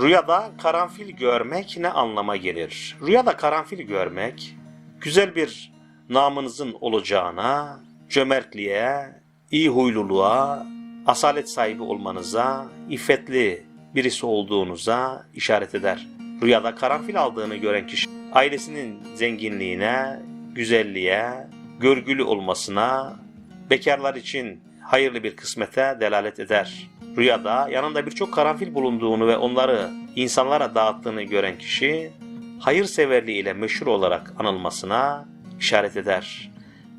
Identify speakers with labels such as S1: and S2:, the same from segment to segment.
S1: Rüyada karanfil görmek ne anlama gelir? Rüyada karanfil görmek, güzel bir namınızın olacağına, cömertliğe, iyi huyluluğa, asalet sahibi olmanıza, iffetli birisi olduğunuza işaret eder. Rüyada karanfil aldığını gören kişi, ailesinin zenginliğine, güzelliğe, görgülü olmasına, bekarlar için hayırlı bir kısmete delalet eder. Rüyada yanında birçok karanfil bulunduğunu ve onları insanlara dağıttığını gören kişi, hayırseverliği ile meşhur olarak anılmasına işaret eder.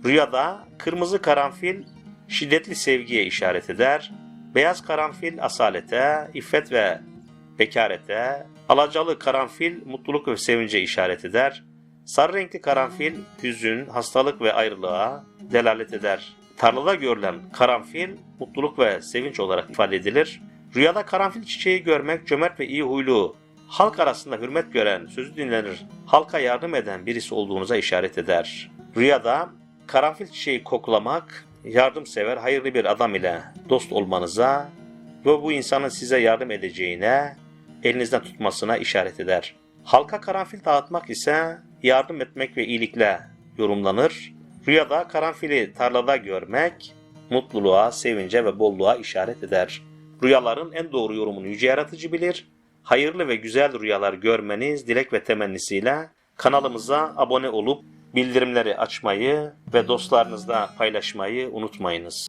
S1: Rüyada kırmızı karanfil şiddetli sevgiye işaret eder. Beyaz karanfil asalete, iffet ve bekarete, alacalı karanfil mutluluk ve sevince işaret eder. Sarı renkli karanfil hüzün, hastalık ve ayrılığa delalet eder. Tarlada görülen karanfil mutluluk ve sevinç olarak ifade edilir. Rüyada karanfil çiçeği görmek cömert ve iyi huylu, halk arasında hürmet gören, sözü dinlenir, halka yardım eden birisi olduğunuza işaret eder. Rüyada karanfil çiçeği koklamak, yardımsever, hayırlı bir adam ile dost olmanıza ve bu insanın size yardım edeceğine, elinizden tutmasına işaret eder. Halka karanfil dağıtmak ise yardım etmek ve iyilikle yorumlanır. Rüyada karanfili tarlada görmek, mutluluğa, sevince ve bolluğa işaret eder. Rüyaların en doğru yorumunu yüce yaratıcı bilir. Hayırlı ve güzel rüyalar görmeniz dilek ve temennisiyle kanalımıza abone olup bildirimleri açmayı ve dostlarınızla paylaşmayı unutmayınız.